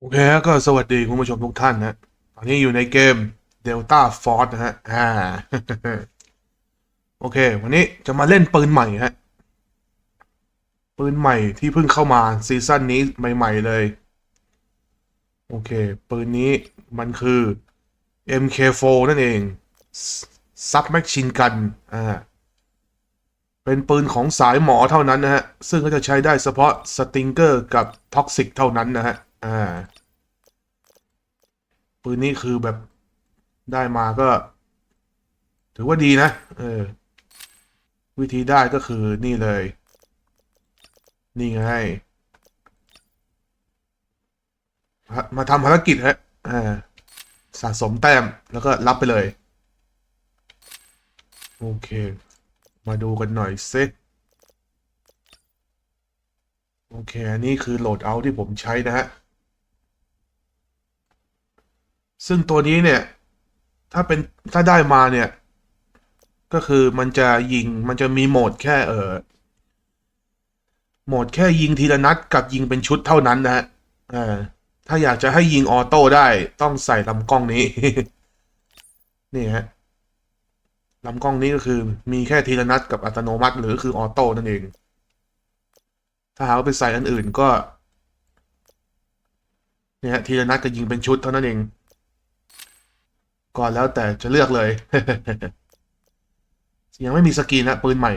โอเคก็สวัสดีคุณผู้ชมทุกท่านนะตอนนี้อยู่ในเกม Delta Force นะฮะอ่าโอเค วันนี้จะมาเล่นปืนใหม่ฮะปืนใหม่ที่เพิ่งเข้ามาซีซั่นนี้ใหม่ ๆ เลย โอเค ปืนนี้มันคือ MK4 นั่นเองซับแมชชินกันอ่าเป็นปืนของสายหมอเท่านั้นนะฮะ ซึ่งก็จะใช้ได้เฉพาะสติงเกอร์กับท็อกซิกเท่านั้นนะฮะ อ่า ปืนนี้คือแบบได้มาก็ ถือว่าดีนะ เออ วิธีได้ก็คือนี่เลย นี่ไง มาทำภารกิจฮะอ่าสะสมแต้มแล้วก็รับไปเลย โอเค มาดูกันหน่อยเซ็โอเค อันนี้คือโหลดเอาที่ผมใช้นะฮะ ซึ่งตัวนี้เนี่ย ถ้าเป็นถ้าได้มาเนี่ย ก็คือมันจะยิงมันจะมีโหมดแค่เออโหมดแค่ยิงทีละนัดกับยิงเป็นชุดเท่านั้นนะฮะอ่าถ้าอยากจะให้ยิงออโต้ได้ต้องใส่ลำกล้องนี้ นี่ฮะลำกล้องนี้ก็คือมีแค่ทีละนัดกับอัตโนมัติ หรือคือออโต้นั่นเอง ถ้าหากไปใส่อันอื่นก็เนี่ยทีละนัดก็ยิงเป็นชุดเท่านั้นเอง ก่อนแล้วแต่จะเลือกเลย ยังไม่มีสกรีนนะปืนใหม่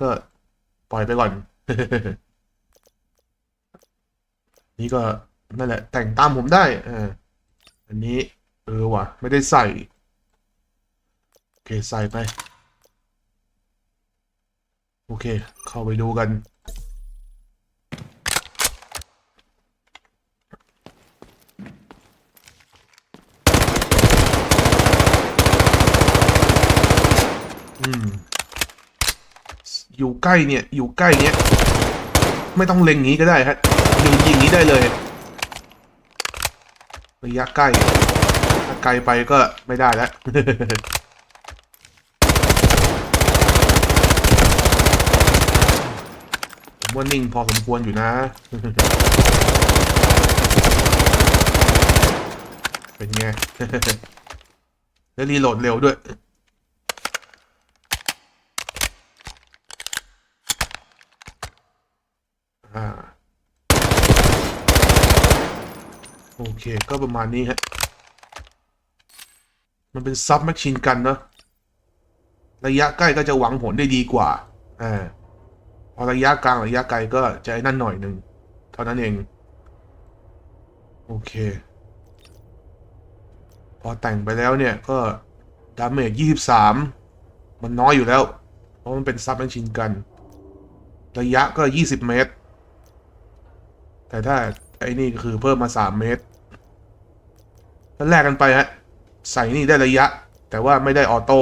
ก็ปล่อยไปก่อน นี่ก็นั่นแหละ แต่งตามผมได้อ่าอันนี้ เออว่ะ ไม่ได้ใส่ โอเค ใส่ไป โอเค เข้าไปดูกัน อืม อยู่ใกล้เนี่ย อยู่ใกล้เนี่ยไม่ต้องเล็งงี้ก็ได้ฮะยิงยิงงี้ได้เลยระยะใกล้ถ้าไกลไปก็ไม่ได้แล้วผมว่านิ่งพอสมควรอยู่นะ เป็นไง แล้วรีโหลดเร็วด้วย อ่าโอเค ก็ประมาณนี้ฮะ มันเป็นซับแมชชีนกันเนาะระยะใกล้ก็จะหวังผลได้ดีกว่าอ่าพอระยะกลางระยะไกลก็จะนั่นหน่อยหนึ่งเท่านั้นเอง โอเค พอแต่งไปแล้วเนี่ยก็ดาเมจ23 มันน้อยอยู่แล้ว เพราะมันเป็นซับแมชชีนกัน ระยะก็ 20 เมตร แต่ถ้าไอ้นี่ก็คือเพิ่มมา3เมตรแล้วแลกกันไปฮะ ใส่นี่ได้ระยะ แต่ว่าไม่ได้ออโต้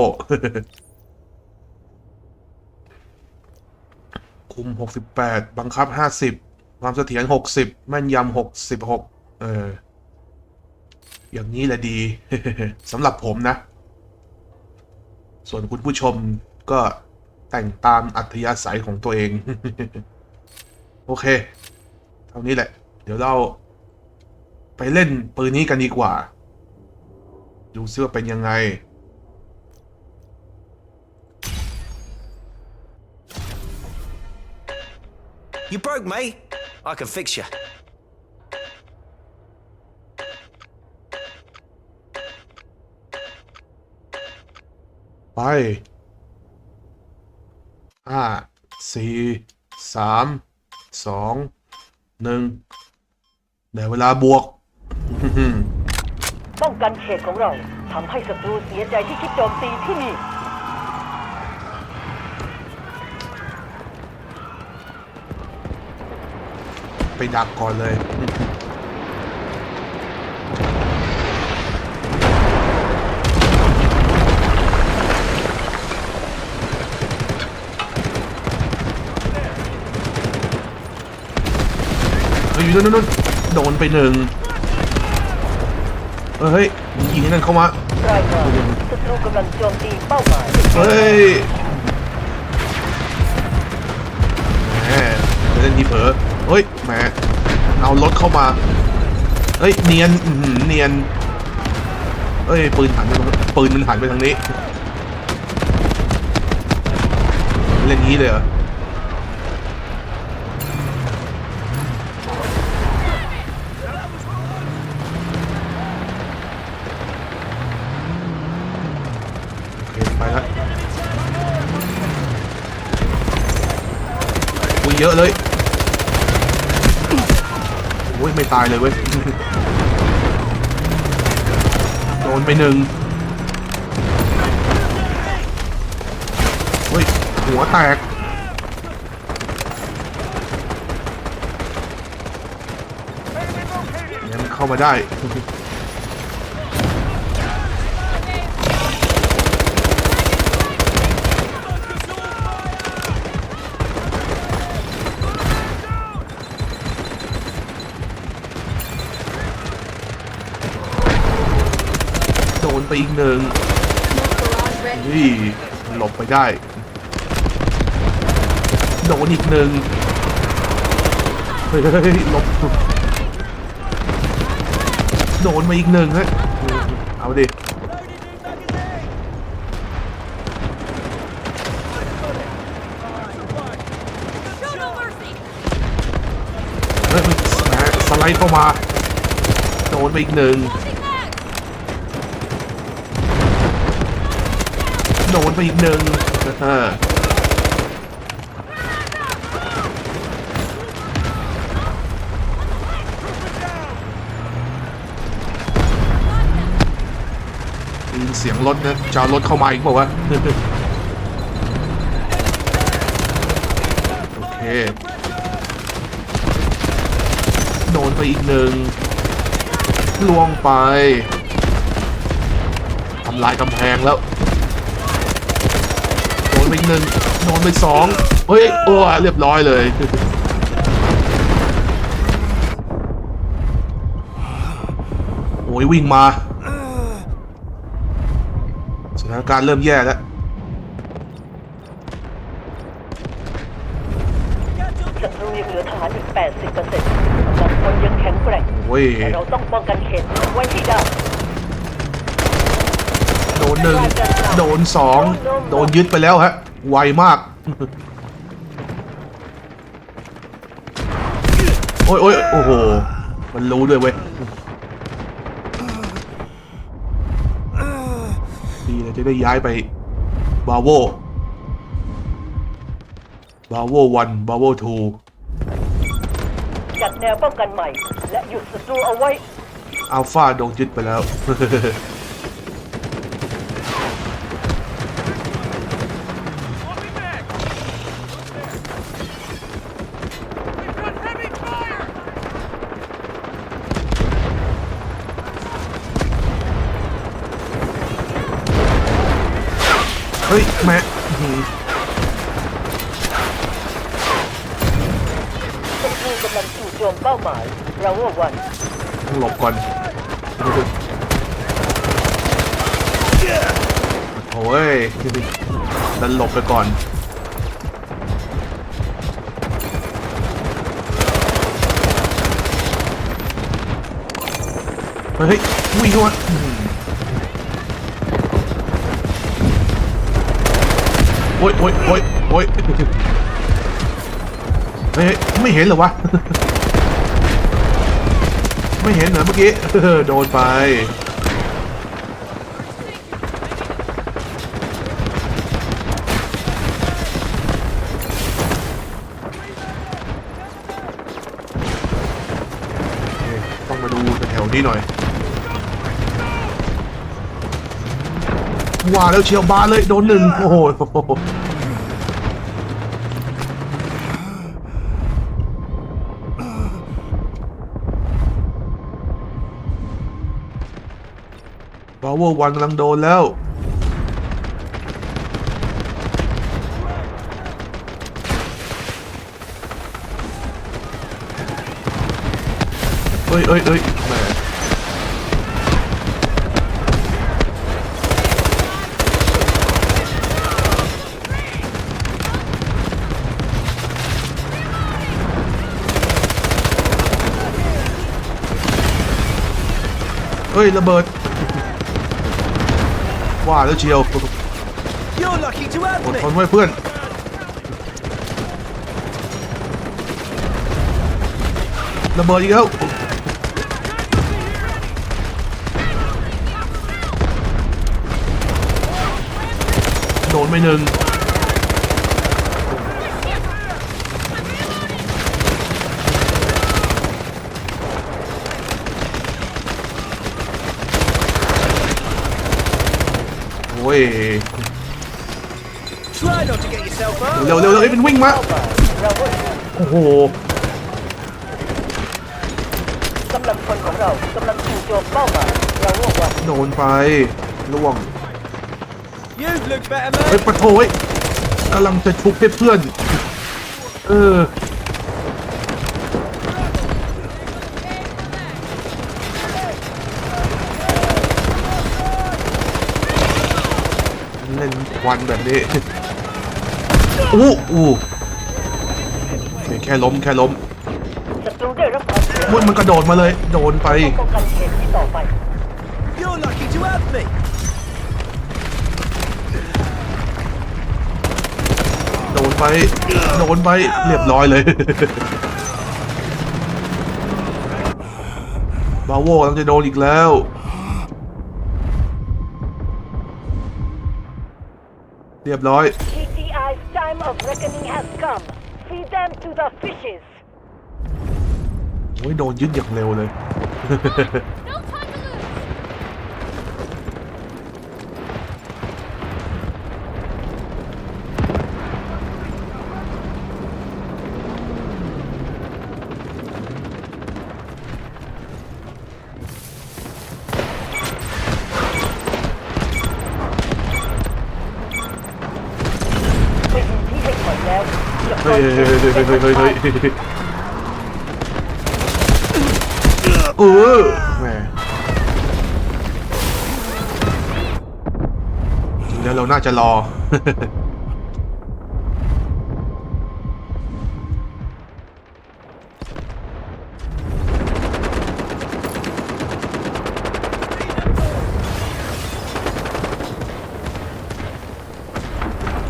คุม68บังคับ50ความเสถียร60แม่นยำ66เออ อย่างนี้แหละดีสำหรับผมนะ ส่วนคุณผู้ชมก็แต่งตามอัธยาศัยของตัวเอง โอเคานี้แหละ เดี๋ยวเราไปเล่นปืนนี้กันดีกว่า ดูซิว่าเป็นยังไง You broke, mate. I can fix you. ไปห้าสี่สามสอง หนึ่งได้เวลาบวก ป้องกันเขตของเราทำให้ศัตรูเสียใจที่คิดโจมตีที่นี่ ไปดักก่อนเลย ฮ้ยนู่นนู่นนู่นโดนไปหนึ่งเฮ้ยยิงนั่นเข้ามาศัตรูกำลังโจมตีเป้าหมายเฮ้ยแหมเล่นทีเผลอเฮ้ยแหมเอารถเข้ามาเอ้ยเนียนเนียนเอ้ยปืนหันไปปืนมันหันไปทางนี้ เล่นงี้เลยเหรอ เยอะเลยโอ้ยไม่ตายเลยเว้ย โดนไปหนึ่งเฮ้ย หัวแตกเนี่ยมันเข้ามาได้ อีกหนึ่งนี่หลบไปได้ โดนอีกหนึ่งเฮ้ยหลบโดนมาอีกหนึ่งฮะเอาดิเฮ้ยสไลด์เข้ามา โดนไปอีกหนึ่ง ดนไปอีกหนึ่งเออได้ยินเสียงรถนะจะเอารถเข้ามาอีกบอกว่าวะโอเค โดนไปอีกหนึ่งลวงไป ทำลายกำแพงแล้วโดน ไปอีกหนึ่งโดนไปสองเฮ้ยโอ้เรียบร้อยเลยโอ้ยวิ่งมาสถานการณ์เริ่มแย่แล้วศัตรูยังเหลือทหารอีก80%กำลังคนยังแข็งแกร่งโอ้ยแต่เราต้องป้องกันเขตไว้ให้ได้โด นหนึ่งโดนสองโดนยึดไปแล้วฮะ ไวมาก โอ้ยโอ้ยโอ้โห มันรู้ด้วยเว้ยดีเลยจะได้ย้ายไปบาโวบาโววันบาโวทูจัดแนวป้องกันใหม่ และหยุดศัตรูเอาไว้อัลฟาโดนยึดไปแล้ว ฮ้ยแม่อื้อหือศัตรูกำลังจู่โจมเป้าหมายเราว่าวันต้องหลบก่อนโอ้ยดันหลบไปก่อนเฮ้ยวิ่งเข้ามาอืม โอ้ยโอ้ยโอ้ยโอ้ยเฮ้ยไม่เห็นเหรอวะ ไม่เห็นเหรอเมื่อกี้โดนไปต้องมาดูแถวนี้หน่อย ว่าแล้วเชียวบาเลยโดนหนึ่งโอ้โหบาวเวอร์วันกำลังโดนแล้วเอ้ยเอ้ยเอ้ยแหม ฮ้ยระเบิด ว่าแล้วเชียว You're lucky to have อด me. ทนไว้เพื่อนระเบิดอีกแล้วโดนไปหนึ่ง โอ้ย Try not to get yourself hurt. เร็วเร็วเร็วไอ้ยมันวิ่งมาเป้าหมายเราก็โอ้โหกำลังพลของเรากำลังจู่โจมเป้าหมายเราร่วงวันโดนไปล่วง You look better, เฮ้ย mate. ปะโถยกำลังจะชุบให้เพื่อนเออ เล่นควันแบบนี้อู้อู้แค่ล้มแค่ล้มมุดมันกระโดดมาเลย โดนไปโดนไป โดนไป เรียบร้อยเลยบาโวกำลังจะโดนอีกแล้ว เรียบร้อย TTI's time of reckoning has come feed them to the fishes โอ้ยโดนยึดอย่างเร็วเลย ฮ้ยเฮ้ยเฮ้ยเฮ้ยเฮ้ยยเออแหมแล้วเราน่าจะรอ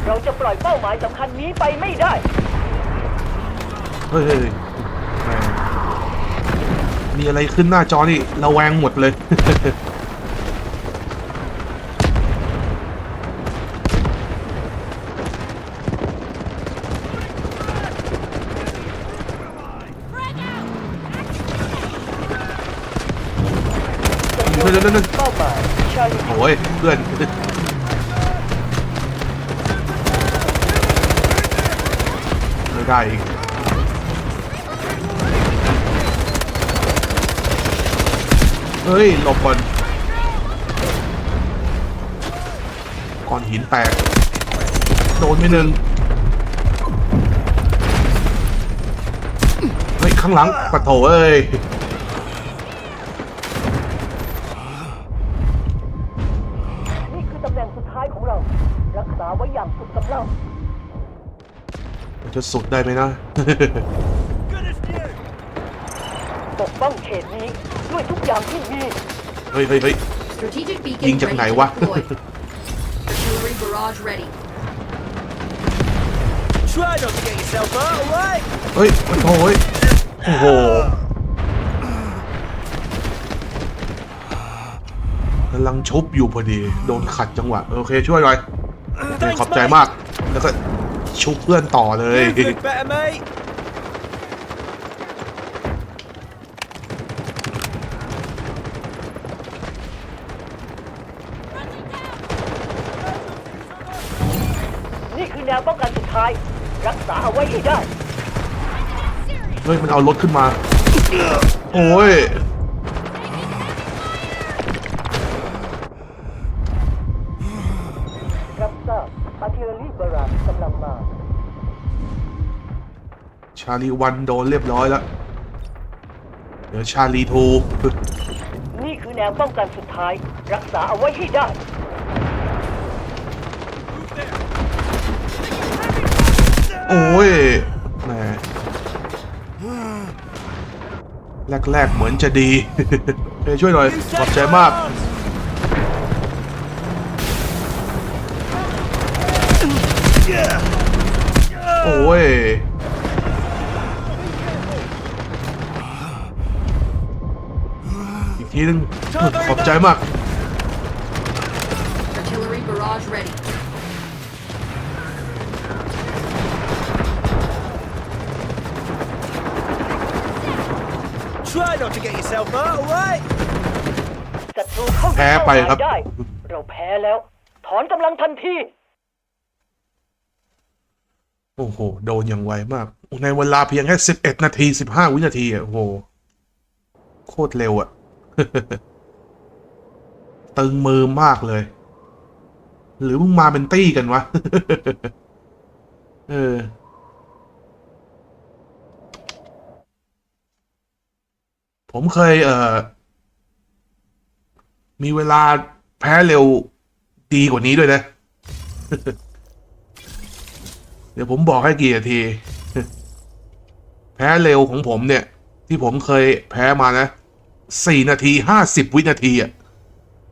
เราจะปล่อยเป้าหมายสำคัญนี้ไปไม่ได้ เฮ้ยมีอะไรขึ้นหน้าจอนี่ระแวงหมดเลยเดี๋ยวเดี๋ยวเดี๋ยวเป้ยโอ้ยเพื่อนไม่ได้อีก เฮ้ยหลบก่อนก้อนหินแตก โดนไปหนึ่งเฮ้ยข้างหลังปะโถเอ้ยนี่คือตำแหน่งสุดท้ายของเรา รักษาไว้อย่างสุดกำลังมันจะสุดได้ไหมนะ Goodness you. ปกป้องเขตนี้ ด้วยทุกอย่างที่มี เฮ้ยเฮ้ยเฮ้ย Strategic beacon ยิงจากไหนวะ ready to deploy. Artillery barrage ready. Try not to get yourself hurt, alright? เฮ้ยโอ้โหยโอ้โห กำลังชุบอยู่พอดี โดนขัดจังหวะ โอเคช่วยหน่อย Thanks, ขอบใจ mate. มาก แล้วก็ชุบเพื่อนต่อเลย You look better, mate. นี่คือแนวป้องกันสุดท้าย รัก ษาเอาไว้ให้ได้ เฮ้ยมันเอารถขึ้นมา โอ้ย รับทราบอาร์ติเลอรี่บารานกำลังมา ชาลีวันโดนเรียบร้อยแล้ว เดี๋ยวชาลีทู นี่คือแนวป้องกันสุดท้าย รักษาเอาไว้ให้ได้ โอ้ยแหมแรกๆเหมือนจะดีเฮ้ยช่วยหน่อยขอบใจมากโอ้ยอีกทีนึงขอบใจมาก Artillery barrage ready. Try not to get yourself hurt, alright? ศัตรูเข้าแพ้ไปครับ ได้ เราแพ้แล้ว ถอนกำลังทันที โอ้โห โดนอย่างไวมาก ในเวลาเพียงแค่สิบเอ็ดนาทีสิบห้าวินาทีอะโอ้โห โคตรเร็วอะ ตึงมือมากเลย หรือมึงมาเป็นตี้กันวะ เออ ผมเคย เอ่อ มีเวลาแพ้เร็วดีกว่านี้ด้วยนะ เดี๋ยวผมบอกให้กี่นาที แพ้เร็วของผมเนี่ย ที่ผมเคยแพ้มานะสี่นาทีห้าสิบวินาทีอะ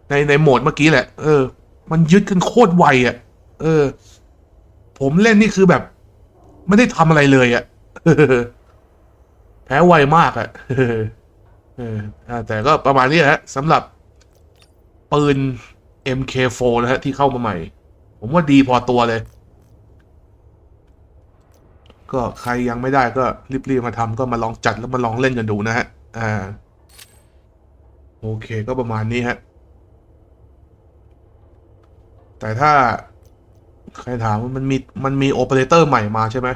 ในในโหมดเมื่อกี้แหละ เออ มันยึดกันโคตรไวอะเออ ผมเล่นนี่คือแบบ ไม่ได้ทำอะไรเลยอะแพ้ไวมากอะ เออแต่ก็ประมาณนี้แหละสำหรับ ปืน MK4 นะฮะ ที่เข้ามาใหม่ ผมว่าดีพอตัวเลย ก็ใครยังไม่ได้ก็รีบๆมาทำก็มาลองจัดแล้วมาลองเล่นกันดูนะฮะ อ่า โอเคก็ประมาณนี้ฮะ แต่ถ้า ใครถามว่ามันมีมันมีโอเปอเรเตอร์ใหม่มาใช่ไหม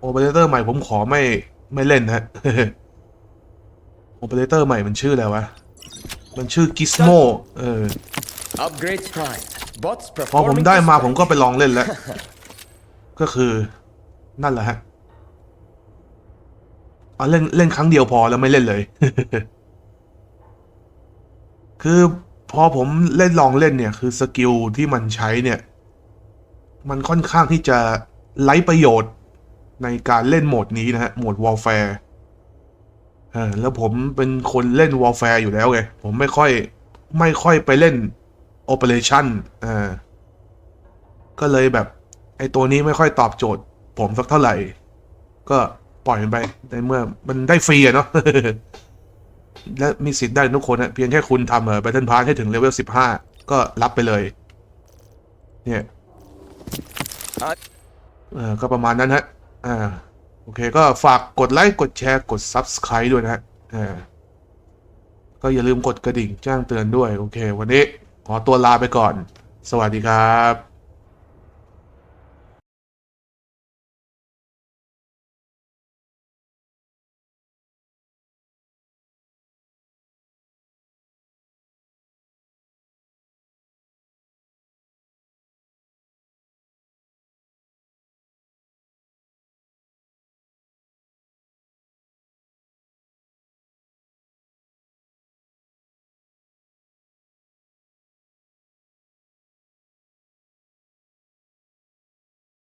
โอเปอเรเตอร์ใหม่ผมขอไม่ไม่เล่นฮะ โอเปอเรเตอร์ใหม่มันชื่ออะไรวะ มันชื่อกิสโมเออ Upgrades prime. Bots พอผม performing ได้ to มา spec. ผมก็ไปลองเล่นแล้ว ก็คือนั่นแหละฮะเอาเล่นเล่นครั้งเดียวพอแล้วไม่เล่นเลย คือพอผมเล่นลองเล่นเนี่ย คือสกิลที่มันใช้เนี่ย มันค่อนข้างที่จะไร้ประโยชน์ในการเล่นโหมดนี้นะฮะ โหมด Warfare เออแล้วผมเป็นคนเล่น Warfare อยู่แล้วไง ผมไม่ค่อยไม่ค่อยไปเล่น Operation อ่าก็เลยแบบ ไอตัวนี้ไม่ค่อยตอบโจทย์ ผมสักเท่าไหร่ ก็ปล่อยมันไปในเมื่อมันได้ฟรีอะเนาะและมีสิทธิ์ได้ทุกคนอะเพียงแค่คุณทำเออ Battle Pass ให้ถึงเลเวลสิบห้าก็รับไปเลย เนี่ยอะเออก็ประมาณนั้นฮะอ่า โอเคก็ฝากกดไลค์กดแชร์กด Subscribe ด้วยนะฮะอ่าก็อย่าลืมกดกระดิ่งแจ้งเตือนด้วย โอเค วันนี้ขอตัวลาไปก่อน สวัสดีครับ